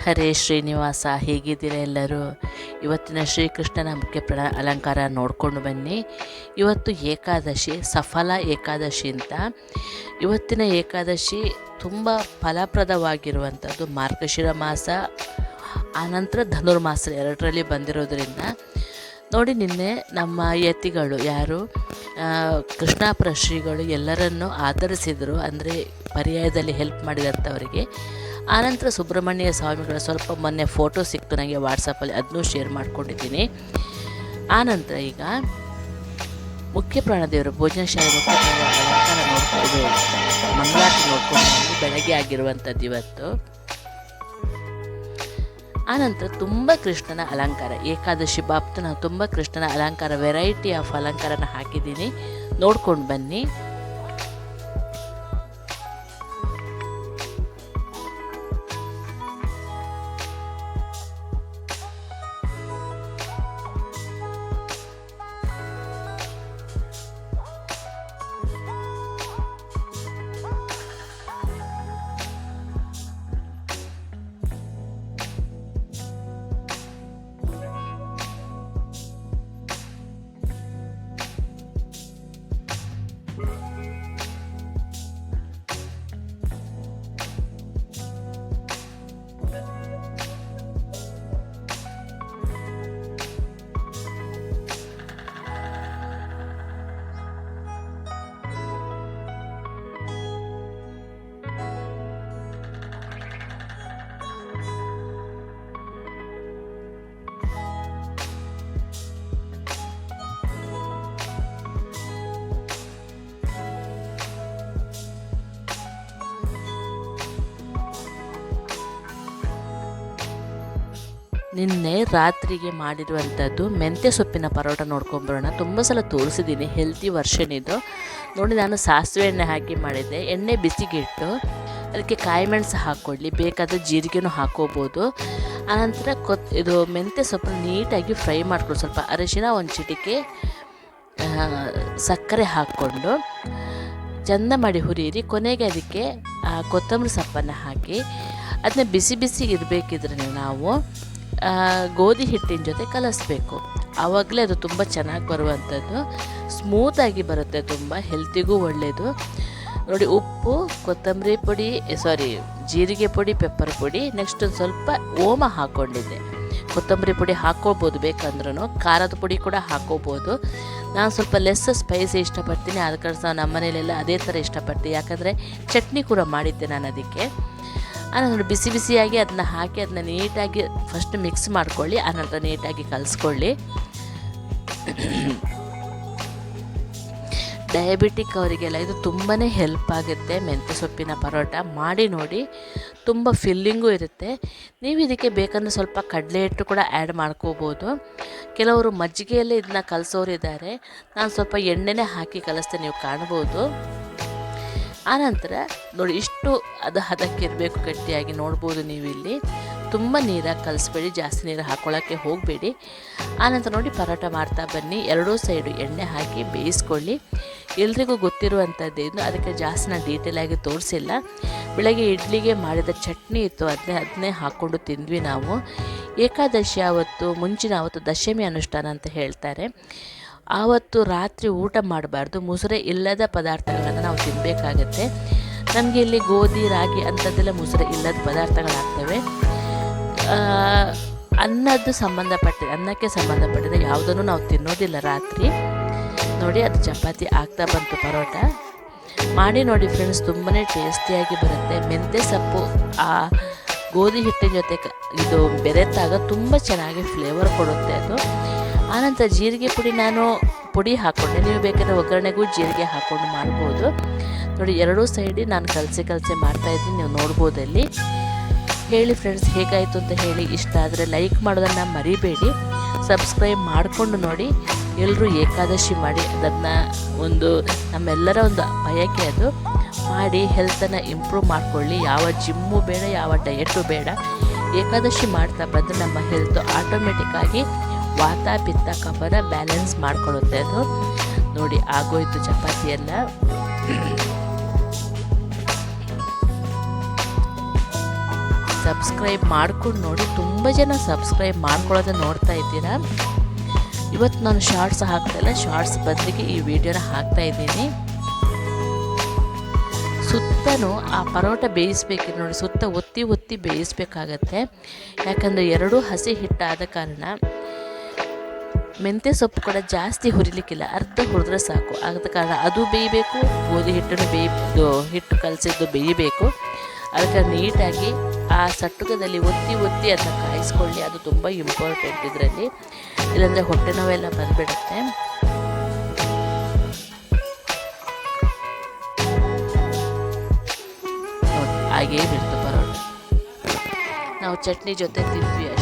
ಹರೇ ಶ್ರೀನಿವಾಸ, ಹೇಗಿದ್ದೀರ ಎಲ್ಲರೂ? ಇವತ್ತಿನ ಶ್ರೀಕೃಷ್ಣನ ಮುಖ್ಯ ಪ್ರ, ಅಲಂಕಾರ ನೋಡಿಕೊಂಡು ಬನ್ನಿ. ಇವತ್ತು ಏಕಾದಶಿ, ಸಫಲ ಏಕಾದಶಿ ಅಂತ. ಇವತ್ತಿನ ಏಕಾದಶಿ ತುಂಬ ಫಲಪ್ರದವಾಗಿರುವಂಥದ್ದು ಮಾರ್ಗಶಿರ ಮಾಸ, ಆನಂತರ ಧನುರ್ಮಾಸ ಎರಡರಲ್ಲಿ ಬಂದಿರೋದ್ರಿಂದ. ನೋಡಿ ನಿನ್ನೆ ನಮ್ಮ ಯತಿಗಳು ಯಾರು ಕೃಷ್ಣ ಕೃಷ್ಣಾಪುರ ಶ್ರೀಗಳು ಎಲ್ಲರನ್ನೂ ಆಧರಿಸಿದರು. ಅಂದರೆ ಪರ್ಯಾಯದಲ್ಲಿ ಹೆಲ್ಪ್ ಮಾಡಿದಂಥವರಿಗೆ. ಆನಂತರ ಸುಬ್ರಹ್ಮಣ್ಯ ಸ್ವಾಮಿಗಳ ಸ್ವಲ್ಪ ಮೊನ್ನೆ ಫೋಟೋ ಸಿಕ್ತು ನನಗೆ ವಾಟ್ಸಪ್ಪಲ್ಲಿ ಅದನ್ನೂ ಶೇರ್ ಮಾಡ್ಕೊಂಡಿದ್ದೀನಿ. ಆನಂತರ ಈಗ ಮುಖ್ಯ ಪ್ರಾಣದೇವರು ಭೋಜನ ಶಾಲೆ ಮುಖ್ಯ ಅಲಂಕಾರ ನೋಡ್ಕೊಂಡು ಮಂಗಳಾರತಿ ನೋಡ್ಕೊಂಡು ಬೆಳಗ್ಗೆ ಆಗಿರುವಂಥದ್ದು ಇವತ್ತು ಆನಂತರ ತುಂಬ ಕೃಷ್ಣನ ಅಲಂಕಾರ, ಏಕಾದಶಿ ಬಾಪ್ತು, ನಾನು ತುಂಬ ಕೃಷ್ಣನ ಅಲಂಕಾರ ವೆರೈಟಿ ಆಫ್ ಅಲಂಕಾರನ ಹಾಕಿದ್ದೀನಿ. ನೋಡ್ಕೊಂಡು ಬನ್ನಿ. ನಿನ್ನೆ ರಾತ್ರಿಗೆ ಮಾಡಿರುವಂಥದ್ದು ಮೆಂತ್ಯ ಸೊಪ್ಪಿನ ಪರೋಟ ನೋಡ್ಕೊಂಬರೋಣ. ತುಂಬ ಸಲ ತೋರಿಸಿದ್ದೀನಿ ಹೆಲ್ತಿ ವರ್ಷನ್ ಇದು. ನೋಡಿ, ನಾನು ಸಾಸಿವೆ ಎಣ್ಣೆ ಹಾಕಿ ಮಾಡಿದ್ದೆ. ಎಣ್ಣೆ ಬಿಸಿಗಿಟ್ಟು, ಅದಕ್ಕೆ ಕಾಯಿ ಮೆಣಸು ಹಾಕ್ಕೊಳ್ಳಿ. ಬೇಕಾದರೆ ಜೀರಿಗೆನೂ ಹಾಕೋಬೋದು ಆನಂತರ ಕೊತ್, ಇದು ಮೆಂತ್ಯ ಸೊಪ್ಪನ್ನು ನೀಟಾಗಿ ಫ್ರೈ ಮಾಡಿಕೊಂಡು ಸ್ವಲ್ಪ ಅರಿಶಿನ, ಒಂದು ಚಿಟಿಕೆ ಸಕ್ಕರೆ ಹಾಕ್ಕೊಂಡು ಚಂದ ಮಾಡಿ ಹುರಿಯಿರಿ. ಕೊನೆಗೆ ಅದಕ್ಕೆ ಕೊತ್ತಂಬರಿ ಸೊಪ್ಪನ್ನು ಹಾಕಿ ಅದನ್ನ ಬಿಸಿ ಬಿಸಿ ಇರಬೇಕಿದ್ರೆ ನಾವು ಗೋಧಿ ಹಿಟ್ಟಿನ ಜೊತೆ ಕಲಿಸ್ಬೇಕು. ಆವಾಗಲೇ ಅದು ತುಂಬ ಚೆನ್ನಾಗಿ ಬರುವಂಥದ್ದು. ಸ್ಮೂತಾಗಿ ಬರುತ್ತೆ, ತುಂಬ ಹೆಲ್ತಿಗೂ ಒಳ್ಳೆಯದು ನೋಡಿ, ಉಪ್ಪು, ಕೊತ್ತಂಬರಿ ಪುಡಿ ಸಾರಿ ಜೀರಿಗೆ ಪುಡಿ ಪೆಪ್ಪರ್ ಪುಡಿ ನೆಕ್ಸ್ಟ್ ಒಂದು ಸ್ವಲ್ಪ ಓಮ ಹಾಕ್ಕೊಂಡಿದ್ದೆ ಕೊತ್ತಂಬರಿ ಪುಡಿ ಹಾಕ್ಕೋಬೋದು ಬೇಕಂದ್ರೂ ಖಾರದ ಪುಡಿ ಕೂಡ ಹಾಕ್ಕೋಬೋದು ನಾನು ಸ್ವಲ್ಪ ಲೆಸ್ ಸ್ಪೈಸಿ ಇಷ್ಟಪಡ್ತೀನಿ ಅದಕ್ಕೋಸ್ಕರ ನಮ್ಮ ಮನೇಲೆಲ್ಲ ಅದೇ ಥರ ಇಷ್ಟಪಡ್ತೀನಿ. ಯಾಕಂದರೆ ಚಟ್ನಿ ಕೂಡ ಮಾಡಿದ್ದೆ ನಾನು ಅದಕ್ಕೆ. ಆನಂತರ ಬಿಸಿ ಬಿಸಿಯಾಗಿ ಅದನ್ನ ಹಾಕಿ ಅದನ್ನ ನೀಟಾಗಿ ಫಸ್ಟ್ ಮಿಕ್ಸ್ ಮಾಡ್ಕೊಳ್ಳಿ, ಆನಂತರ ನೀಟಾಗಿ ಕಲಸ್ಕೊಳ್ಳಿ. ಡಯಾಬಿಟಿಕ್ ಅವರಿಗೆಲ್ಲ ಇದು ತುಂಬಾ ಹೆಲ್ಪ್ ಆಗುತ್ತೆ ಮೆಂತ್ಯ ಸೊಪ್ಪಿನ ಪರೋಟ. ಮಾಡಿ ನೋಡಿ, ತುಂಬ ಫಿಲ್ಲಿಂಗು ಇರುತ್ತೆ. ನೀವು ಇದಕ್ಕೆ ಬೇಕಂದ್ರೆ ಸ್ವಲ್ಪ ಕಡಲೆ ಹಿಟ್ಟು ಕೂಡ ಆ್ಯಡ್ ಮಾಡ್ಕೋಬೋದು. ಕೆಲವರು ಮಜ್ಜಿಗೆಯಲ್ಲೇ ಇದನ್ನ ಕಲಸೋರಿದ್ದಾರೆ. ನಾನು ಸ್ವಲ್ಪ ಎಣ್ಣೆನೇ ಹಾಕಿ ಕಲಿಸ್ತೇನೆ ನೀವು ಕಾಣ್ಬೋದು. ಆನಂತರ ನೋಡಿ ಇಷ್ಟು ಅದು ಹದಕ್ಕೆ ಇರಬೇಕು ಗಟ್ಟಿಯಾಗಿ ನೋಡ್ಬೋದು ನೀವು ಇಲ್ಲಿ ತುಂಬ ನೀರಾಗಿ ಕಲಿಸ್ಬೇಡಿ, ಜಾಸ್ತಿ ನೀರು ಹಾಕ್ಕೊಳ್ಳೋಕ್ಕೆ ಹೋಗಬೇಡಿ. ಆನಂತರ ನೋಡಿ ಪರೋಟ ಮಾಡ್ತಾ ಬನ್ನಿ. ಎರಡೂ ಸೈಡು ಎಣ್ಣೆ ಹಾಕಿ ಬೇಯಿಸ್ಕೊಳ್ಳಿ. ಎಲ್ರಿಗೂ ಗೊತ್ತಿರುವಂಥದ್ದು ಅದಕ್ಕೆ ಜಾಸ್ತಿ ನಾನು ಡೀಟೇಲಾಗಿ ತೋರಿಸಿಲ್ಲ. ಬೆಳಗ್ಗೆ ಇಡ್ಲಿಗೆ ಮಾಡಿದ ಚಟ್ನಿ ಇತ್ತು ಅದನ್ನೇ ಅದನ್ನೇ ಹಾಕ್ಕೊಂಡು ತಿಂದ್ವಿ ನಾವು. ಏಕಾದಶಿ ಆವತ್ತು, ಮುಂಚಿನ ಆವತ್ತು ದಶಮಿ ಅನುಷ್ಠಾನ ಅಂತ ಹೇಳ್ತಾರೆ. ಆವತ್ತು ರಾತ್ರಿ ಊಟ ಮಾಡಬಾರ್ದು, ಮೊಸರೆ ಇಲ್ಲದ ಪದಾರ್ಥಗಳನ್ನು ನಾವು ತಿನ್ನಬೇಕಾಗತ್ತೆ ನಮಗೆ ಇಲ್ಲಿ ಗೋಧಿ, ರಾಗಿ ಅಂಥದ್ದೆಲ್ಲ ಮೊಸರೆ ಇಲ್ಲದ ಪದಾರ್ಥಗಳಾಗ್ತವೆ. ಅನ್ನದ್ದು ಸಂಬಂಧಪಟ್ಟಿದೆ ಅನ್ನಕ್ಕೆ ಸಂಬಂಧಪಟ್ಟಿದೆ ಯಾವುದನ್ನು ನಾವು ತಿನ್ನೋದಿಲ್ಲ ರಾತ್ರಿ. ನೋಡಿ, ಅದು ಚಪಾತಿ ಆಗ್ತಾ ಬಂತು ಪರೋಟ. ಮಾಡಿ ನೋಡಿ ಫ್ರೆಂಡ್ಸ್ ತುಂಬಾ ಟೇಸ್ಟಿಯಾಗಿ ಬರುತ್ತೆ. ಮೆಂತ್ಯ ಸೊಪ್ಪು, ಆ, ಗೋಧಿ ಹಿಟ್ಟಿನ ಜೊತೆ ಇದು ಬೆರೆತಾಗ ತುಂಬ ಚೆನ್ನಾಗಿ ಫ್ಲೇವರ್ ಕೊಡುತ್ತೆ ಅದು. ಆನಂತರ ಜೀರಿಗೆ ಪುಡಿ ನಾನು ಪುಡಿ ಹಾಕ್ಕೊಂಡೆ ನೀವು ಬೇಕಾದ್ರೆ ಒಗ್ಗರಣೆಗೂ ಜೀರಿಗೆ ಹಾಕ್ಕೊಂಡು ಮಾಡ್ಬೋದು. ನೋಡಿ, ಎರಡೂ ಸೈಡಿ ನಾನು ಕಲಸಿ ಕಲಸಿ ಮಾಡ್ತಾಯಿದ್ದೀನಿ ನೀವು ನೋಡ್ಬೋದು ಅಲ್ಲಿ. ಹೇಳಿ ಫ್ರೆಂಡ್ಸ್ ಹೇಗಾಯಿತು ಅಂತ ಹೇಳಿ. ಇಷ್ಟ ಆದರೆ ಲೈಕ್ ಮಾಡೋದನ್ನು ಮರಿಬೇಡಿ. ಸಬ್ಸ್ಕ್ರೈಬ್ ಮಾಡಿಕೊಂಡು ನೋಡಿ. ಎಲ್ಲರೂ ಏಕಾದಶಿ ಮಾಡಿ. ಅದನ್ನು ಒಂದು ನಮ್ಮೆಲ್ಲರ ಒಂದು ಬಯಕೆ ಅದು. ಮಾಡಿ ಹೆಲ್ತನ್ನು ಇಂಪ್ರೂವ್ ಮಾಡಿಕೊಳ್ಳಿ. ಯಾವ ಜಿಮ್ಮು ಬೇಡ, ಯಾವ ಡಯಟು ಬೇಡ. ಏಕಾದಶಿ ಮಾಡ್ತಾ ಬಂದರೆ ನಮ್ಮ ಹೆಲ್ತ್ ಆಟೋಮೆಟಿಕ್ಕಾಗಿ ವಾತ ಪಿತ್ತ ಕಫನ ಬ್ಯಾಲೆನ್ಸ್ ಮಾಡ್ಕೊಳ್ಳುತ್ತೆ ಅದು. ನೋಡಿ, ಆಗೋಯ್ತು ಚಪಾತಿ ಎಲ್ಲ ಸಬ್ಸ್ಕ್ರೈಬ್ ಮಾಡ್ಕೊಂಡು ನೋಡಿ, ತುಂಬ ಜನ ಸಬ್ಸ್ಕ್ರೈಬ್ ಮಾಡ್ಕೊಳ್ಳೋದನ್ನ ನೋಡ್ತಾ ಇದ್ದೀರಾ? ಇವತ್ತು ನಾನು ಶಾರ್ಟ್ಸ್ ಹಾಕ್ತಾಯಿಲ್ಲ ಶಾರ್ಟ್ಸ್ ಬದಲಿಗೆ ಈ ವಿಡಿಯೋನ ಹಾಕ್ತಾ ಇದ್ದೀನಿ. ಸುತ್ತನೂ ಆ ಪರೋಟ ಬೇಯಿಸ್ಬೇಕು ನೋಡಿ, ಸುತ್ತ ಒತ್ತಿ ಒತ್ತಿ ಬೇಯಿಸ್ಬೇಕಾಗತ್ತೆ. ಯಾಕಂದರೆ ಎರಡೂ ಹಸಿ ಹಿಟ್ಟಾದ ಕಾರಣ ಮೆಂತ್ಯ ಸೊಪ್ಪು ಕೂಡ ಜಾಸ್ತಿ ಹುರಿಲಿಕ್ಕಿಲ್ಲ. ಅರ್ಧ ಹುರಿದ್ರೆ ಸಾಕು. ಆದ ಕಾರಣ ಅದು ಬೇಯಬೇಕು, ಗೋಧಿ ಹಿಟ್ಟನ್ನು ಬೇಯಿದ್ದು ಹಿಟ್ಟು ಕಲಸಿದ್ದು ಬೇಯಬೇಕು. ಅದಕ್ಕೆ ನೀಟಾಗಿ ಆ ಸಟ್ಟುಕದಲ್ಲಿ ಒತ್ತಿ ಒತ್ತಿ ಅದನ್ನು ಕಾಯಿಸ್ಕೊಳ್ಳಿ. ಅದು ತುಂಬ ಇಂಪಾರ್ಟೆಂಟ್ ಇದರಲ್ಲಿ. ಇಲ್ಲಾಂದರೆ ಹೊಟ್ಟೆ ನೋವೆಲ್ಲ ಬಂದುಬಿಡುತ್ತೆ. ಹಾಗೆ ಬಿಡ್ತು ಪರೋಟ. ನಾವು ಚಟ್ನಿ ಜೊತೆ ತಿಂತೀವಿ